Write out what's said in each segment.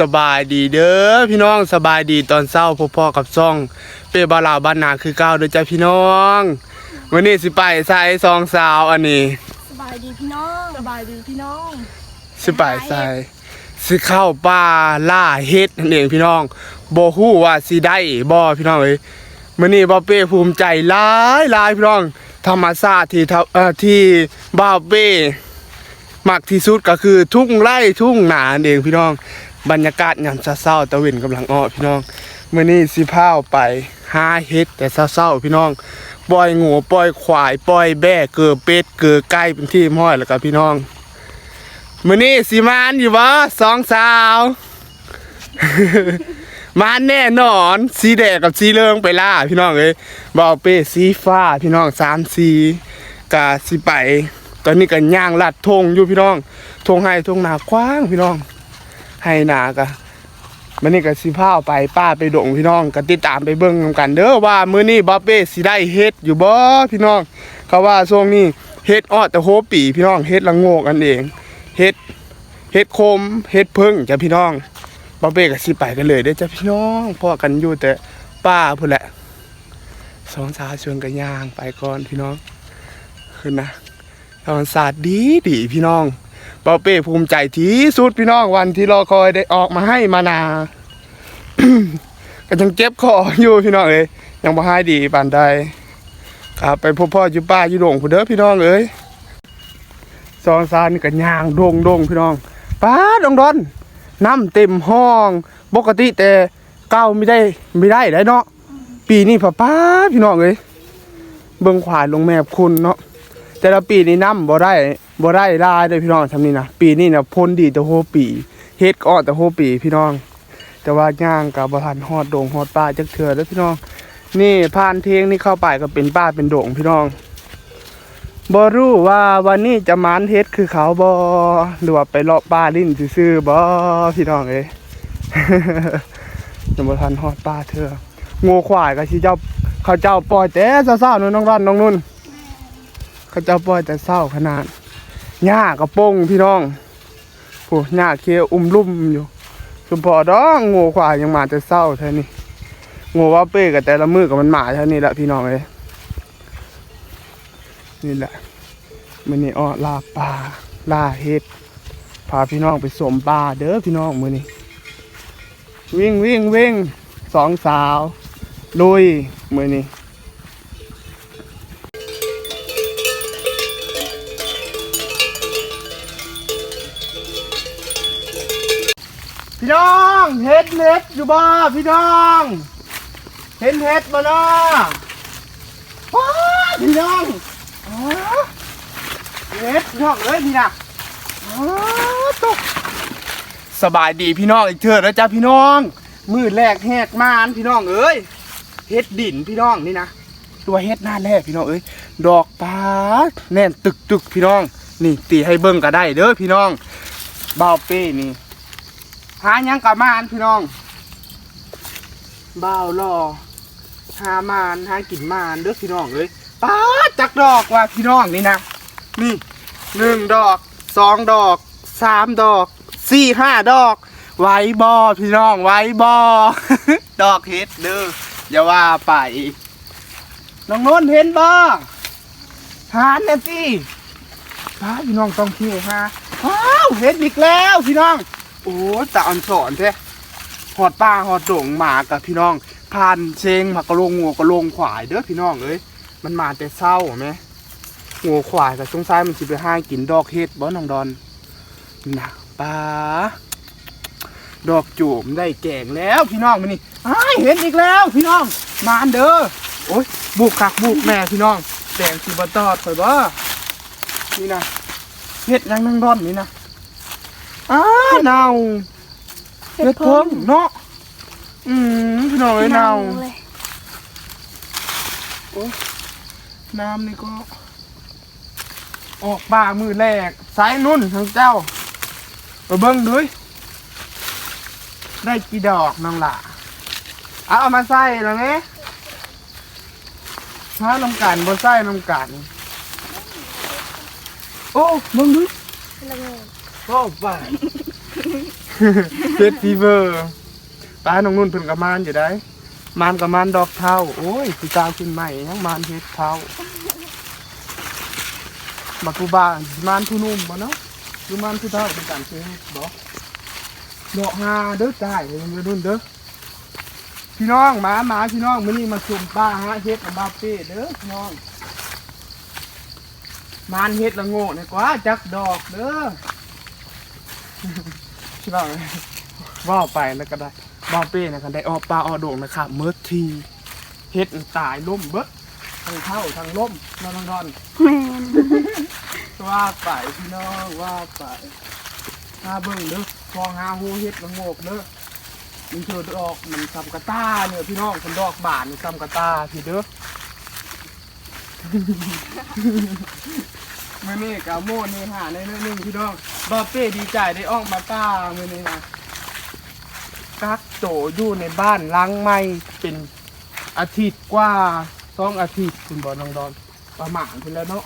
สบายดีเด้อพี่น้องสบายดีตอนเช้าพ่อๆกับซ่อง เป้บาลาวบ้านนาคือเก้าวเด้อจ้าพี่น้องวันนี้สิไปใส่ซองสาวอันนี้ สบายดีพี่น้องสบายดีพี่น้องสิไปใส่สิเข้าป่าล่าเฮ็ดนั่นเองพี่น้องบ่ฮู้ว่าสิได้บ่พี่น้องเอ้ยมื้อนี้บ่าวเป้ภูมิใจหลายหลายพี่น้อง ธรรมชาติที่ทำเอ่อที่บ่าวเป้มักที่สุดก็คือทุ่งไร่ทุ่งนานั่นเองพี่น้อง บรรยากาศยามเช้าๆตะเวนกำลังอ้อพี่น้องเมื้อนี้สิพาไปหาเฮ็ดแต่เช้าๆพี่น้องปล่อยงูปล่อยควายปล่อยแบะเกือเป็ดเกือไก่เป็นที่ห้อยแล้วก็พี่น้องมื้อนี้สิมานอยู่บ่สองสาวมานแน่นอนสีแดงกับสีเหลืองไปล่าพี่น้องเอ้ยบ่าวเป้สีฟ้าพี่น้องสามสีกะสิไป ตอนนี้ก็ย่างลัดทงอยู่พี่น้องทงให้ทงหนากว้างพี่น้อง ให้นากะมันนี่ก็สิพาไปป้าไปดงพี่น้องก็ติดตามไปเบิ่งนำกันเด้อว่ามื้อนี้บ่าวเป้สิได้เฮ็ดอยู่บ่พี่น้องเขาว่าช่วงนี้เฮ็ดออดแต่โหปีพี่น้องเฮ็ดละโงกอันเองเฮ็ดเฮ็ดคมเฮ็ดพึ่งจ้ะพี่น้องบ่เป้ก็สิไปกันเลยเด้อจ้ะพี่น้องพ่อกันอยู่แต่ป้าพุ่นแหละสองสาวชวนกันย่างไปก่อนพี่น้องขึ้นนะธรรมศาสตร์ดีดีพี่น้อง บ่เป้ภูมิใจที่สุดพี่น้องวันที่รอคอยได้ออกมาให้มานาก็ยังเจ็บคออยู่พี่น้องเอ้ยยังบ่หายดีปานใดครับไปพบพ่ออยู่ป้าอยู่ดงพุ่นเด้อพี่น้องเอ้ยซองซานนี่ก็ย่างดงดงพี่น้องป้าดองดอนน้ำเต็มห้องปกติแต่เก้าไม่ได้ไม่ได้ได้เนาะปีนี้พ่อป้าพี่น้องเอ้ยเบิ่งขวายลงแมบคุณเนาะ แต่ละปีนี้น้ำบ่ได้บ่ได้ลายเลยพี่น้องทำนี่นะปีนี้นะพ้นดีแต่โหปีเฮ็ดก็ออกแต่โหปีพี่น้อง แต่ว่าย่างกับบ่ทันฮอดโดงฮอดป้าจักเถื่อแล้วพี่น้อง นี่ผ่านเทงนี่เข้าไปก็เป็นป้าเป็นโด่งพี่น้องบ่รู้ว่าวันนี้จะมานเฮ็ดคือเขาบอหรือว่าไปเลาะป่าลิ้นซื่อๆบอพี่น้องเอ้ยยังบ่ทันฮอดป่าเถื่องูควายก็สิเจ้าเขาเจ้าปล่อยแต่เศร้าๆนู่นน้องรันน้องนุ่น เขาเจ้าปล่อยแต่เศร้าขนาดหญ้ากระโปงพี่น้องโอ้หญ้าเคียวอุ้มลุ่มอยู่สุพอดองงูควายยังมาแต่เศร้าแท้นี่งูว่าเป้กับแต่ละมือกับมันหมาเท่านี้แหละพี่น้องเอ้ยนี่แหละมือนี้อ้อลาปลาลาเห็ดพาพี่น้องไปสมปลาเด้อพี่น้องมือนี้วิ่งวิ่งวิ่งสองสาวลุยมือนี้ เห็ดอยู่บ่พี่น้อง เห็นเห็ดบ่เนาะว้าพี่น้องเล็ดพี่น้องเอ้ยพี่นะตกสบายดีพี่น้องอีกเถอะนะจ๊ะพี่น้อง มือแรกแหกมานพี่น้องเอ้ยเฮ็ดดินพี่น้องนี่นะตัวเฮ็ดหน้าแรกพี่น้องเอ้ยดอกปาแน่นตึกตึกพี่น้อง นี่ตีให้เบิ่งก็ได้เด้อพี่น้องเบาเป้นี่ หาหยังกับมานพี่น้องเบารอหามานหากินมานเด้อพี่น้องเอ้ยป้าดจักดอกว่ะพี่น้องนี่นะนี่หนึ่งดอกสองดอกสามดอกสี่ห้าดอก ไว้บอพี่น้องไว้บอ ดอกเฮ็ดเด้ออย่าว่าไปน้องโน้นเห็นบ่หานเนี่ยสิป้าพี่น้องต้องเที่ยวฮะว้าวเห็ดอีกแล้วพี่น้อง โอ้ตาอ่อนสอนแท้หอดป้าหอดโด่งหมากับพี่น้องผ่านเชงหมากระโลงงัวกระโลงขวายเด้อพี่น้องเอ้ยมันมาแต่เศร้าไหมงัวควายกับช่วงซ้ายมันสิไปห้ากินดอกเห็ดบ่น้องดอนนะป้าดอกจูบได้แกงแล้วพี่น้องมันนี่อ้ายเห็นอีกแล้ว พี่น้องมาอันเด้อโอ้ยบุกคักบุกแม่พี่น้องแดงสิบตอดไปบ่นี่นะเห็ดยังนั่งดอนนี่นะ อ้าเน่าเห็ดเพิ่งเนาะอืมพี่น้องเอ้ยเน่าเลยน้ำนี่ก็ ออกป่ามือแรกสายนุ่นทั้งเจ้ามาเบิ้งด้วยได้กี่ดอกน้องหล่ะเอาเอามาใส่แล้วไงฮะน้ำกันบ่ใส่น้ำกันโอ้เบิ้งด้วย ละโงกโอ้ป่าเฮ็ดฟีเวอร์ป้าน้องนุ่นเพิ่นก็มานอยู่ได้ มานก็มานดอกเท้าโอ้ยสิกาวขึ้นใหม่ยังมานเฮ็ดเท้าบักกูบ้ามานผู้นุ่มบ่เนาะคือมานผู้เฒ่าเป็นการเฮ็ดบ่ดอกหาเด้อจ่ายเด้อนุ่นเด้อพี่น้องหมาหมาพี่น้องมื้อนี้มาชุมป้าหาเฮ็ดกับบาเป้เด้อพี่น้องมานเฮ็ดละโง่นี่กว่าจักดอกเด้อ ใช่ป่ะว่าไปแล้วก็ได้บ้าเป้นะครับได้ออกปลาออกโด่งนะครับเมื่อทีเฮ็ดตายล่มเบิดทั้งเท่าทั้งล่มนอนนอนว่าไปพี่น้องว่าไปหาเบิ่งเด้อฟองหาหูเฮ็ดละโงกเด้อมันเถิดออกมันซำกระตาเนี่ยพี่น้องคนดอกบานนี่ซำกระตาพี่เด้อ มื่อนี้กาโมนี่หาในนิดนึงพี่น้องบาเป้ดีใจได้ออกมาต้ามื่อนี้นะกักโตอยู่ในบ้านล้างไม่เป็นอาทิตย์กว่าสองอาทิตย์คุณบอน้องดอนประมาณเพิ่นแล้วเนาะ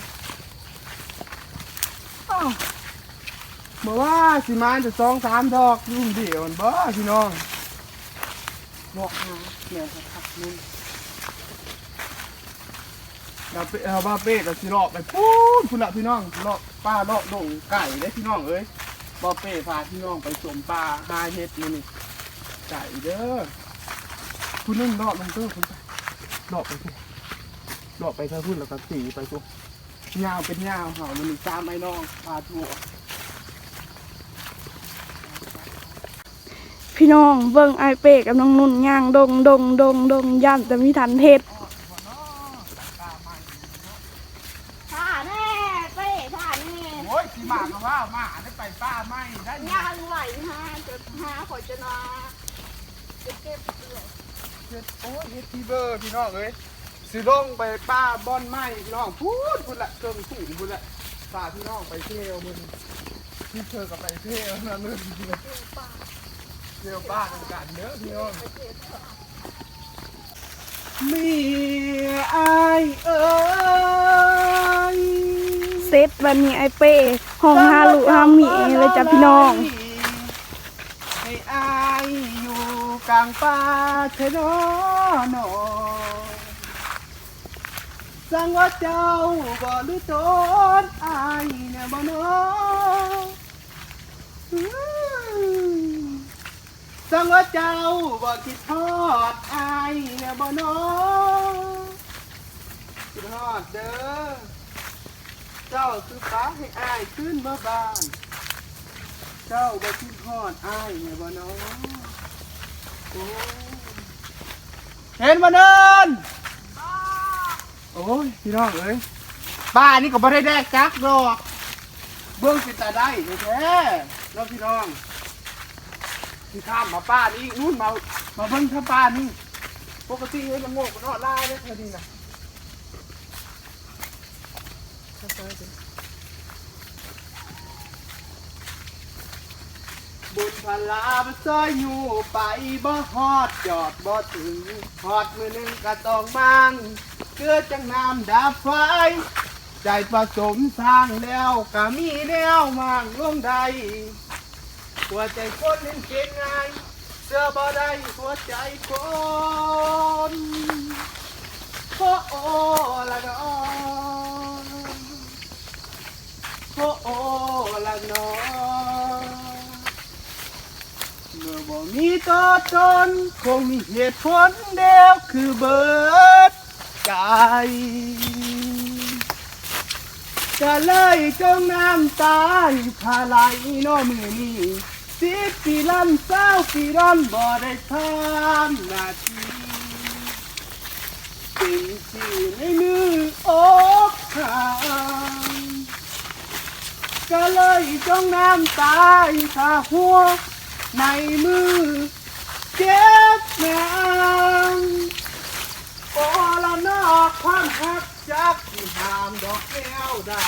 บอกว่าสิมาจะสองสามดอกรุ่มเดียวนั่นบ่พี่น้องบอกหาเนี่ยครับนุ่น เราเป้เอาบ้าเป้กับสิลาะไปพูดคุณละพี่น้องลาะป้าเลาะดงไก่ได้พี่น้องเอ้ยบ้าเป้พาพี่น้องไปสมปลาหาเห็ดนี่นี่ไก่เด้อคุณนั่นเลาะลงเด้อคุณไปลาะไปทุกเลาะไปเท่าพุ่นแล้วก็สีไปทุกยาวเป็นยาวเห่ามันมีตามไอ้น้องพาทั่วพี่น้องเบิ่งไอเป้กับน้องนุ่นย่างดงดงดงดงย่านแต่มีทันเทศท่าแน่เป้ท่าแน่ โอ้ยสีหมาก็ว่าหมาได้ไปป้าไม่ได้ย่างไหวฮะจะหาขอจะนาจะเก็บเกี่ยวเฮ็ดโอ้ยเฮ็ดทีเบอร์พี่น้องเอ้ยสิลงไปป้าบอนไม้พี่น้องพูดพูดละเกิงสูงพูดละพาพี่น้องไปเที่ยวมึงที่เธอกับไปเที่ยวนะมึงเที่ยวเที่ยวป้ากันกันเด้อพี่น้องมีอายเอ้ยเซตวันนี้ไอเป้ ห้องฮาลุฮามีเลยจ้ะพี่น้องให้อายอยู่กลางป่าเทนอนสังว่าเจ้าบ่รู้ตนอายเนี่ยบ่นอสังว่าเจ้าบ่คิดทอดอายเนี่ยบ่นอคิดทอดเด้อ เจ้าคือฟ้าให้อายขึ้นเมื่อบาน เจ้าบ่คิดฮอดอายเนี่บ่น้องโอ้เห็นบ่เนินโอ้ยพี่น้องเอ้ยป้านี่ก็บ่ได้แดกจักดอกเบิ่งสิตาได้แท้ๆแล้วพี่น้องที่ข้ามมาป้านี่นู่นมามาเบิ่งถ้าป้านี่ปกติเอ้ยมันโง่มันนอดลายเด้อเท่านี้นะ บุญพลาบซอยอยู่ไปบ่ฮอดจอดบ่ถึงฮอดมือหนึ่งก็ต้องมันเกิดจังน้ำดับไฟ ใจผสมสร้างแล้วก็มีแนวมางลงใดหัวใจคนเล่นเก่งไงเสื้อบ่ได้หัวใจคนโอ้โอ้ละนอ โอ้โอละนอเมื่อบ่มีตัวตนคงมีเหตุผลเดียวคือเบิดใจก็เลยจมน้ำตายพาไหลน้อมือนี้สิบปีลันเศร้าปีร้อนบ่ได้ทำหน้าที่สิ่งที่ในมืออกห่าง ก็เลยจงน้ำตายถ้าหัว ในมือ เจ็บแนงโอ้ละนอกความหักจักที่ห้ามดอกแก้วได้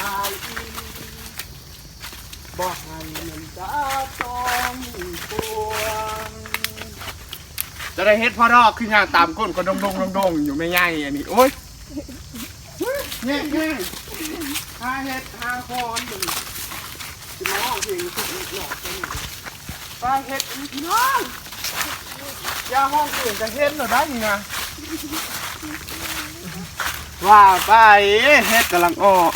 บอกให้มันตาต้องปวงจะได้เฮ็ดพ่อรอกขึ้นย่างตามก้นก็ดงดงดงดงอยู่ไม่ง่ายอันนี้โอ้ยแง่แง่หาเฮ็ดหาคอนอยู่ สิมาห้องเพลงสุดหล่อกจังปลาเห็ดพี่น้องยาห้องอื่ยนจะเห็นหรอได้ยังไงว่าไปเห็ดกำลังออก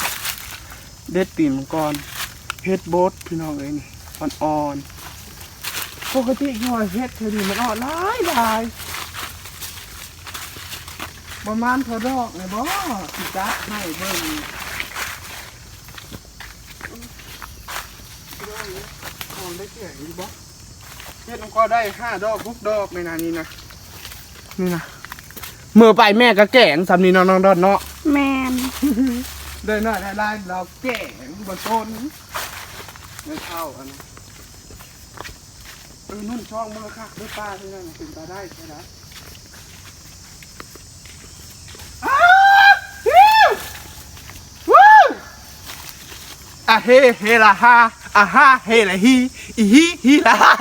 เด็ดตีนมังกรเห็ดโบดพี่น้องเอ้ยนี่อ่อนๆปกติหอยเห็ดเธอนี่มันออกหลายหลายประมาณเท่าดอกเลยบ่สิจัดให้เบิ่ง พี่น้องเอ้ยอ่อนได้แก่อยู่บ่เห็ดมังกรได้ห้าดอกทุกดอกในนานี้นะนี่นะเมื่อไปแม่ก็แก่งสำนีน้องๆดอนเนาะแมนเดินหน่อยได้ไล่เราแก่งบนต้นไม่เข้าอันนั้นเออนุ่นช่องมือคักด้วยป้าที่นั่นน่ะเป็นตาได้ใช่ไหมอ้าวฮิววู้อะเฮเฮละฮา อะฮาเฮละฮีอีฮีฮีละฮา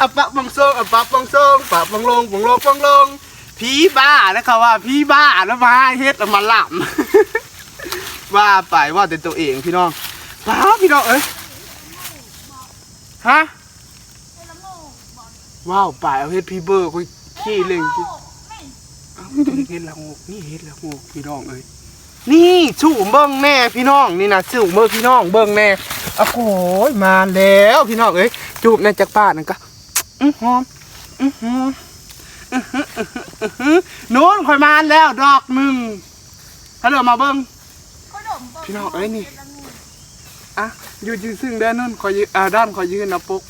อะปะบังโซงอะปะบังโซงปะบังลงบังลงบังลงผีบ้านะครับว่าผีบ้าแล้วมาเฮ็ดแล้วมาหลับว่าไปว่าแต่ตัวเองพี่น้องป้าพี่น้องเอ้ยฮะว้าวไปเอาเฮ็ดพี่เบอร์คุยขี้เล่งจิเอาเฮ็ดละงกนี่เฮ็ดละงกพี่น้องเอ้ย นี่สู่เบิ้งแน่พี่น้อง นี่นะสู่เบิ้งพี่น้องเบิ้งแน่โอ้โหมาแล้วพี่น้องเอ้ยจูบในจักรป้านั่นก็อื้อหอมอื้อหอมนู้นคอยมาแล้วดอกหนึ่งฮัลโหลมาเบิ้งพี่น้องเอ้ยนี่อะอยู่ยืนซึ่งด้านนู้นคอยยืนอ่าด้านคอยยืนนะปุ๊ก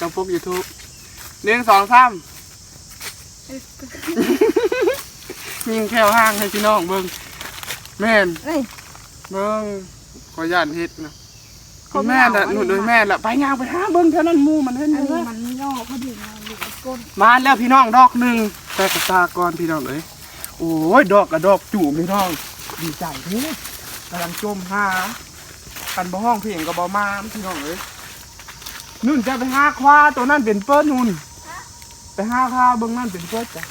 นะปุ๊กยูทูบหนึ่งสองสามยิงแค่ห้างให้พี่น้องเบิ้ง แม่นเอ้ย เบิ้งขอย่านเฮ็ดนะคุณแม่น่ะหนูโดยแม่ละไปย่างไปหาเบิ้งเท่านั้นหมูมันเห็นอันเลนี้ยมันย่อพอดีนะหรือก้นมาแล้วพี่น้องดอกหนึ่งแต่กระตาก่อนพี่น้องเอ้ยโอ้ยดอกกับดอกจู่พี่น้อง ดีใจเด้กำลังจมหากันบ่ห้องเพียงกับบ่มาพี่น้องเอ้ยนุ่นจะไปหาควาตัวนั้นเป็นเปิ้ลนุ่นไปหาควาเบิ่งนั่นเป็นเปิ้ลจ้ะ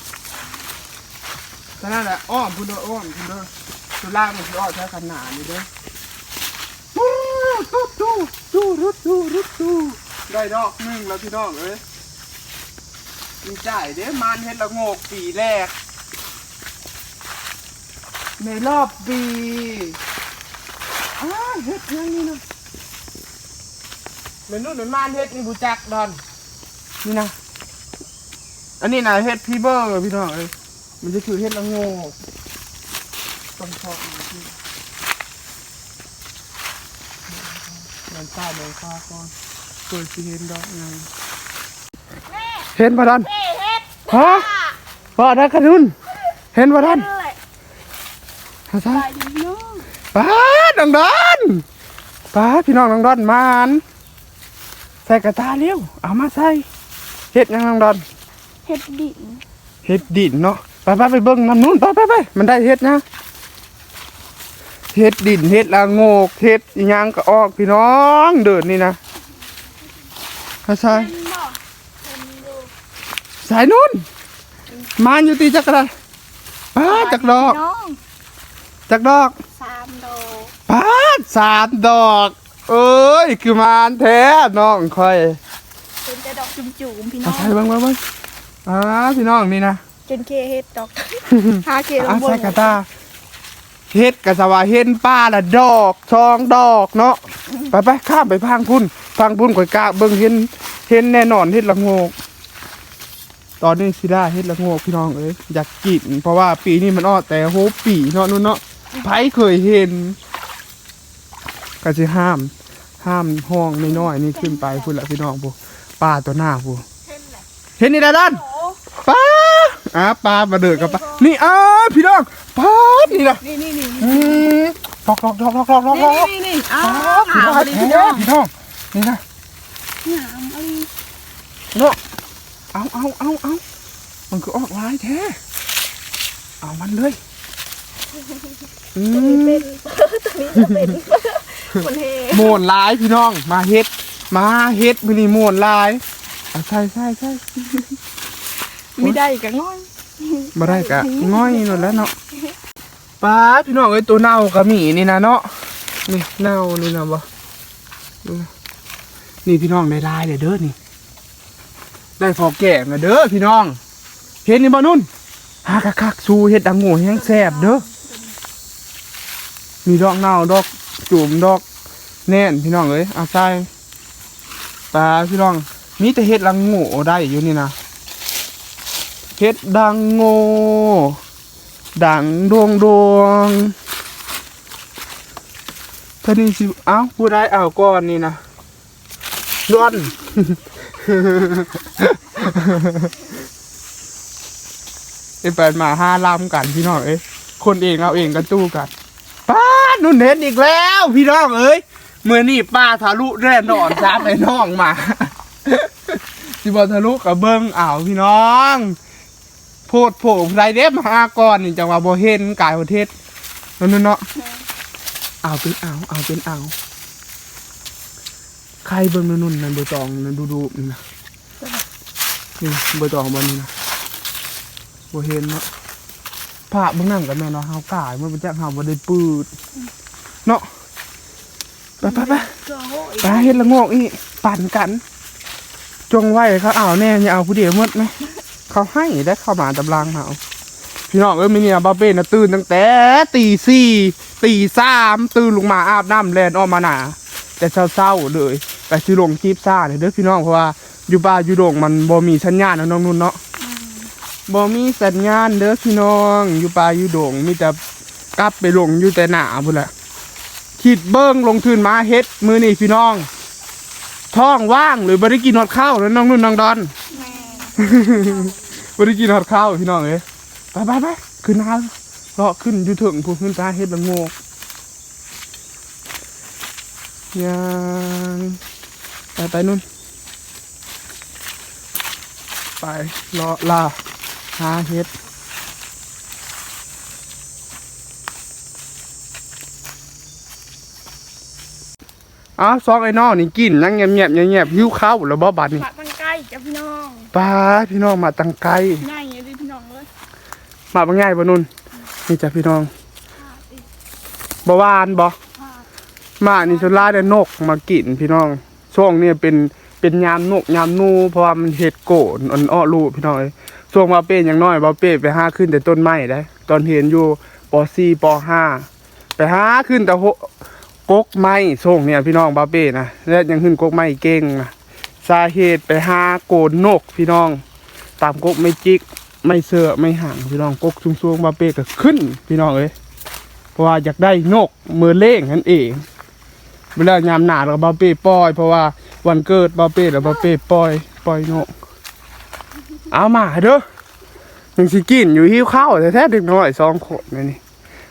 แต่นั่นแหละอ้อมคุณเด้ออ้อมคุณเด้อ ตัวล่างมันสิอ้อมใช้ขนาดนี้เด้อตู้ตู้ตู้รุดตู้รุดตู้ได้ดอกหนึ่งแล้วพี่น้องเอ้ยดีใจเด้มานเฮ็ดละโงกปีแรก ในรอบปีอ้าเฮ็ดยังนี่นะเมนูเหมือนมานเฮ็ดนี่บูจักดอนนี่นะอันนี้นะเฮ็ดพี่เบอร์พี่น้องเอ้ยมันจะคือเฮ็ดละโงก ต้องชอบมันที่มันใต้ใบฟ้าก่อนเปิดสิเห็นดอกยังเห็นปะดอนเฮ้เฮ็ดฮะว่าได้ขนุนเห็นว่าท่านเลยฮะซะไปดีน้องป้าดดังดอนป้าดพี่น้องดังดอนมานใส่กระตาเร็วเอามาใส่เฮ็ดหยังดังดอนเฮ็ดดินเฮ็ดดินเนาะไปไปไปเบิ่งน้ำนู้นไปไปไปมันได้เฮ็ดนะ เฮ็ดดินเฮ็ดละโงกเฮ็ดอิหยังก็ออกพี่น้องเดินนี่นะฮะใส่เป็นบ่เป็นดูสายนู้นมาอยู่ตีจักรดาป้าดจักดอกน้องจักดอกสามโดปาดสามดอก เอ้ยคือมานแท้น้องคอยเป็นแต่ดอกจุ่มๆพี่น้เอาองใส่เบ้างเบ้างเบ้างอ่าพี่น้องนี่นะจนเคเฮ็ดดอกหาเคลอ่างบใส่นกระตา เฮ็ดกะสว่าเห็นป้าละดอกชองดอกเนาะไปไปข้ามไปพังพุ่นพังพุ่นก่อยกะเบิ่งเห็นเห็นแน่นอนเฮ็ดละโงก ตอนนี้สิได้เฮ็ดละโงกพี่น้องเอ้ยอยากกินเพราะว่าปีนี้มันออดแต่โหปีเนาะนู่นเนาะไผเคยเห็นก็สิห้าม ห้ามห้องน้อยๆนี่ขึ้นไปพุ่นละพี่น้องพวกป้าตัวหน้าพวกเห็นแหละเห็นนี่ดาด้านโอ้ป้า อ่าป้ามาเดินกับป้านี่อ้าพี่น้องป้านี่นะนี่นี่นี่อืมดอกดอกดอกดอกดอกดอกดอกนี่นี่อ้าป้าวพี่น้องหาพี่น้องพี่น้องนี่นะหามอะไรเนาะเอาเอาเอาเอามันคือออกลายแท้เอามันเลยอืตัวมนี้เป็นตัวนี้จะเป็นคนเฮโมนลายพี่น้อง มาเฮ็ด มาเฮ็ดมินิโมนลายเอาใช่ใช่ใช่ ไม่ได้ก็ง่อยมาได้กะง่อยหมดแล้วเนาะป้าดพี่น้องเอ้ยตัวเน่าก็มีนี่นะเนาะนี่เน่านี่นะบ่นี่นะนี่พี่น้องได้ลายเลยเด้อนี่ ได้พอแก่มาเด้อพี่น้อง เห็นนี่บ่นุ่นหากะคักๆสู้เฮ็ดดังโง่แห้งแซ่บเด้อมีดอกเน่าดอกจุ่มดอกแน่นพี่น้องเอ้ยเอาใส่ปลาพี่น้องมีแต่เฮ็ดดังโง่ได้อยู่นี่นะ เฮ็ดดังโง่ดังดวงดวงท่านี้สิเอ้าผู้ได้เอาก่อนนี่นะด้วนไอ้แปดมาห้าลำกันพี่น้องเอ้ยคนเองเอาเองกันตู้กันป้านุ่นเห็นอีกแล้ว พี่น้องเอ้ยเมื่อนี่ป้าทะลุแร่นอนจ้าไปน้องมาสิบอทะลุกับเบิ้งอ่าวพี่น้อง โพดโผล่ไรเด็บมาหาก่อนนี่จังหวะโบเห็นกายประเทศนั่นเนาะเอาเป็นเอาเอาเป็นเอาใครเบิ้งนั่นนุ่นนั่นใบตองนั่นดูดูนี่นะนี่ใบตองบนนี้นะบ่เห็นเนาะผ้าเบิ่งนั่งกันแม่เนาะเฮากายมันเป็นจักเฮาบ่ได้ปืดเนาะไปไปไปไปเฮ็ดละโงกอีปั่นกัน จงไว้เขาเอาแน่อย่าเอาผู้เดียวหมดไหม เขาให้ได้เข้ามาตำรางเฮาพี่น้องเอ้ยมิเนี่ยบาเป้น่ะตื่นตั้งแต่ตีสี่ตีสามตื่นลงมาอาบน้ำแลนออกมาหนาแต่เศร้าๆเลยไปสิลงคลิปซ่าเนี่ยเด้อพี่น้องเพราะว่าอยู่บ้านอยู่โด่งมันบ่มีสัญญาณนะน้องนุ่นเนาะบ่มีสัญญาณเด้อพี่น้องอยู่ป่าอยู่โดงมีแต่กลับไปลงอยู่แต่หนาพุ่นแหละคิดเบิ้งลงทุนมาเฮ็ดมือนี่พี่น้อง ท้องว่างหรือบ่ได้กินฮอดข้าวแล้วน้องนุ่นน้องดอน แม่บ่ได้กินฮอดข้าวพี่น้องเอ้ยไปไปไปขึ้นหาเลาะขึ้นอยู่ถึงผู้ขึ้นตาเฮ็ดละโงกยังไปไปนุ่น ไปเลาะลาหาเฮ็ดอ้าวซอกไอ้นองนี่กินนั่งเงียบเงียบๆเงียบๆหิวข้าวแล้วบ่บัดนี่ จ้ะพี่น้องป้าพี่น้องมาตังไกลง่ายอย่างนี้พี่น้องเลยมาบ่ง่ายบ่นุ่นนี่จ้ะพี่น้องพาดิบ่หวานบ่พามานี่สุดลาได้นกมากินพี่น้อง ช่วงนี้เป็นเป็นยามนกยามนูเพราะว่ามันเฮ็ดโกนอ่อนอ้อลูกพี่น้องเอ้ยช่วงว่าเป้อย่างน้อยบ่เป้ไปหาขึ้นแต่ต้นไม้ได้ ตอนเห็นอยู่ป .4 ป .5 ไปหาขึ้นแต่โหกกไม้ช่วงเนี่ยพี่น้องบ่เป้นะและยังขึ้นกกไม้เก่งนะ สาเหตุไปหาโกนนกพี่น้อง ตามกกไม่จิกไม่เสือไม่ห่างพี่น้องกกสูงๆบ่เป้ก็ขึ้น พี่น้องเอ้ยเพราะว่าอยากได้นกมือเล่งนั่นเอง เวลายามหนาเราบาเป้ปล่อย เพราะว่าวันเกิดบาเป้แล้วบาเป้ปล่อยปล่อยนก เอามาเด้อยังสิกินอยู่หิวข้าวแต่แท้ๆเด็กน้อยสองคนนี่นี่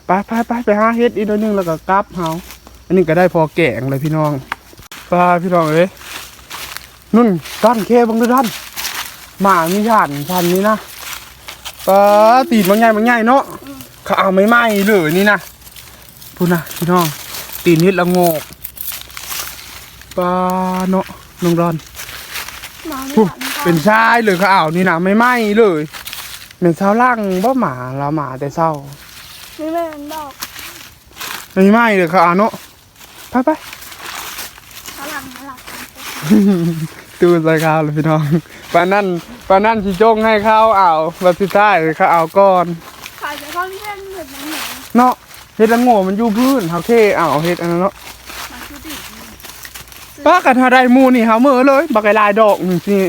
ไปไปไปไปหาเฮ็ดอีกหนิดนึงแล้วก็กลับเฮาอันนี้ก็ได้พอแกงเลยพี่น้องไปพี่น้องเอ้ย นุ่นด้านเคบังเด้อด้านหมามีฐานพันนี้นะปาตีนบางใหญ่บางใหญ่เนาะเขาเอาไม่ไหม้เลยนี่นะพูดนะพี่น้อง ตีนนิดละโงกปลาเนาะน้องดอนมาไม่ปุ๊บทันเป็นชายเลยเขาเอานี่นะไม่ไหม้เลยเป็นเช้าล่างบ่หมาละหมาแต่เช้าไม่แม่นดอกไม่ไหม้เลยเขาเอาเนาะไปไปพลังพลัง ตื่นใส่ข้าวเลยพี่น้องปานั่นปานั่นชิจงให้เขาเอาแบบสุดท้ายเขาเอาก่อนขายจะเข้าเล่นเหมือนหนูเนาะเฮ็ดละโง่มันอยู่พื้นเขาเท่เอาเฮ็ดอันนั้นเนาะมาคือดิป้ากันหาได้หมูนี่เฮาเมือเลยบักไก่ลายดอกหนึ่งนี่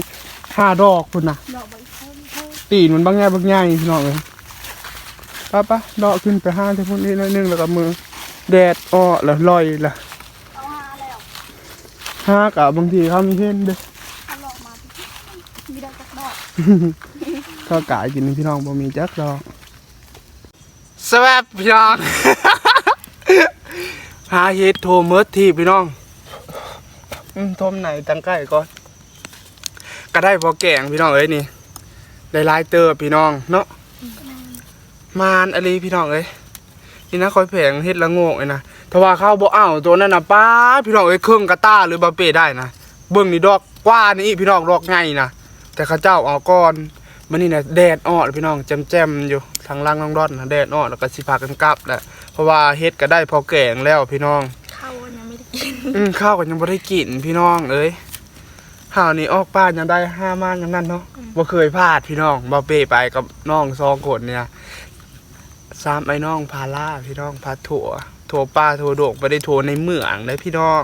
ห้าดอกพุ่นน่ะดอกใบเพิ่มเพิ่ตีนมันบางแง่บางใหญ่พี่น้องเลยป้าป้าเดาะขึ้นไปห้าที่พวกนี้หนิดนึงแล้วก็มือแดดอ้อแล้วลอยล่ะเอาหาแล้วห้ากับบางทีเขามีเห็นเด้อ เอาหลอกมาพี่มีได้จักดอก ข้าวกายกินพี่น้องบ่มีจักดอกสวัสดีพี่น้องหาเฮ็ดโทรเมิร์ดที่พี่น้องอืมโทมไหนตั้งใกล้ก่อนก็ได้พอแกงพี่น้องเอ้ยนี่ได้หลายเตอร์พี่น้องเนาะมานอะไรพี่น้องเอ้ยนี่นะคอยแผงเฮ็ดละโงกเลยนะถ้าว่าเข้าบ่เอาตัวนั้นน่ะป้าดพี่น้องเอ้ยเครื่องกระต้าหรือบาเป้ได้นะเบิ่งนี่ดอกกว่านี่พี่น้องดอกใหญ่นะ แต่เข้าเจ้าเอาก่อนมันนี่น่ะแดดออดพี่น้องแจ่มๆอยู่ทางล่างน้องดอนนะแดดออดแล้วก็สิพากันกลับแหละเพราะว่าเฮ็ดก็ได้พอแกงแล้วพี่น้องเข้ายังไม่ได้กินอืมข้าวก็ยังบ่ได้กินพี่น้องเอ้ยห่าวนี่ออกป้านยังได้ห้าม่านยังนั่นเนาะบ่เคยพลาดพี่น้องบ่เป้ไปกับน้องสองคนเนี่ยสามไอ้น้องพาล่าพี่น้องพาถั่วถั่วป้าถั่วโดกบ่ได้ถั่วในเมืองเลยพี่น้อง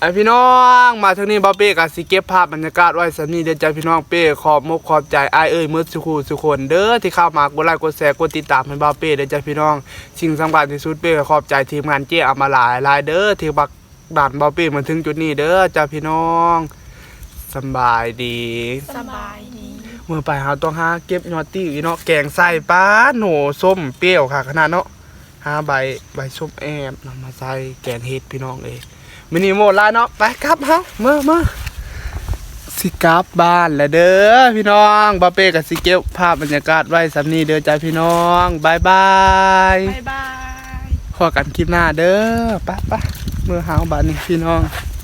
ไอพี่น้องมาทางนี้บ่เป้ก็สิเก็บภาพบรรยากาศไว้สำนี้เด้อจ้าพี่น้องเป้ขอบมกขอบใจอ้ายเอ้ยมื้อสุขูสุคนเด้อที่เข้ามากดไลค์กดแชร์กดติดตามให้บ่เป้เด้อจ้าพี่น้องสิ่งสำคัญที่สุดเป้ก็ขอบใจทีมงานเจ้อามาหลายหลายเด้อที่บักด่านบ่เป้มาถึงจุดนี้เด้อจ้าพี่น้องสำบายดีสบายดีเมื่อไปเฮาต้องหาเก็บยอดติ้วอีเนาะแกงใส่ปลาโหนส้มเปรี้ยวค่ะขนาดเนาะหาใบใบส้มแอมนำมาใส่แกงเฮ็ดพี่น้องเอ้ย มินิโมดลายเนาะไปครับเฮาเมื่อเมื่อสิกลับบ้านแล้วเด้อพี่น้องบาเป้กับสิเก็บภาพบรรยากาศไว้สำนี้เด้อจ้าพี่น้องบายบายบ๊ายบายพอกันคลิปหน้าเด้อไปะปะเมื่อหาบ้านนี้พี่น้องบ